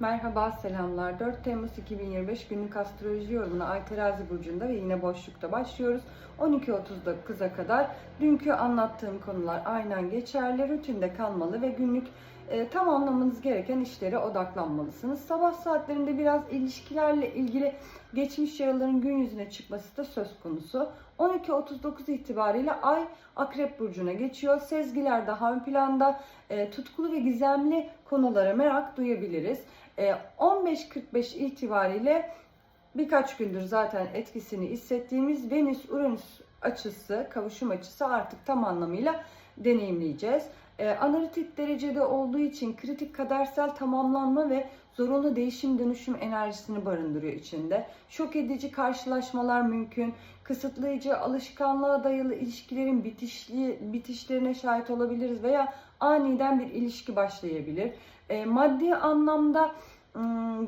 Merhaba, selamlar. 4 Temmuz 2025 günlük astroloji yorumuna Ay Terazi Burcu'nda ve yine boşlukta başlıyoruz. 12.30'da kadar dünkü anlattığım konular aynen geçerli, rutinde kalmalı ve günlük e, tamamlamanız gereken işlere odaklanmalısınız. Sabah saatlerinde biraz ilişkilerle ilgili geçmiş yaraların gün yüzüne çıkması da söz konusu. 12.39 itibariyle Ay Akrep Burcu'na geçiyor. Sezgiler daha ön planda. E, tutkulu ve gizemli konulara merak duyabiliriz. E, 15.45 itibariyle birkaç gündür zaten etkisini hissettiğimiz Venüs-Uranüs açısı, kavuşum açısı artık tam anlamıyla deneyimleyeceğiz. E, analitik derecede olduğu için kritik kadersel tamamlanma ve zorunlu değişim dönüşüm enerjisini barındırıyor içinde. Şok edici karşılaşmalar mümkün. Kısıtlayıcı alışkanlığa dayalı ilişkilerin bitişli, bitişlerine şahit olabiliriz veya aniden bir ilişki başlayabilir. E, maddi anlamda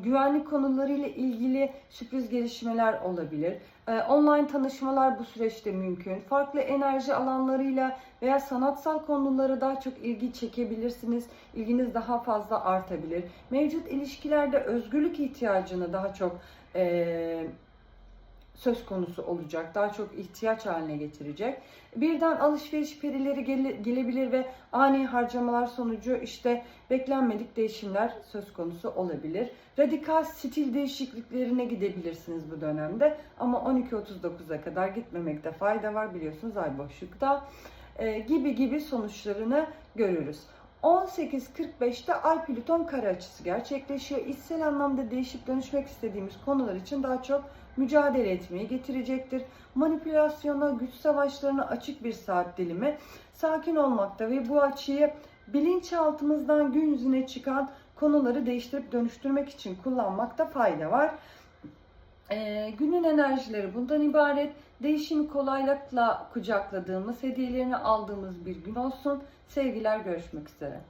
güvenlik konularıyla ilgili sürpriz gelişmeler olabilir. E, online tanışmalar bu süreçte mümkün. Farklı enerji alanlarıyla veya sanatsal konulara daha çok ilgi çekebilirsiniz. İlginiz daha fazla artabilir. Mevcut ilişkilerde özgürlük ihtiyacını daha çok e, söz konusu olacak. Daha çok ihtiyaç haline getirecek. Birden alışveriş perileri gele- gelebilir ve ani harcamalar sonucu işte beklenmedik değişimler söz konusu olabilir. Radikal stil değişikliklerine gidebilirsiniz bu dönemde ama 12.39'a kadar gitmemekte fayda var biliyorsunuz ay boşlukta e, gibi gibi sonuçlarını görürüz. 18.45'te Ay Plüton kare açısı gerçekleşiyor. İçsel anlamda değişip dönüşmek istediğimiz konular için daha çok mücadele etmeyi getirecektir. Manipülasyona, güç savaşlarına açık bir saat dilimi sakin olmakta ve bu açıyı bilinçaltımızdan gün yüzüne çıkan konuları değiştirip dönüştürmek için kullanmakta fayda var. Ee, günün enerjileri bundan ibaret. Değişimi kolaylıkla kucakladığımız, hediyelerini aldığımız bir gün olsun. Sevgiler görüşmek üzere.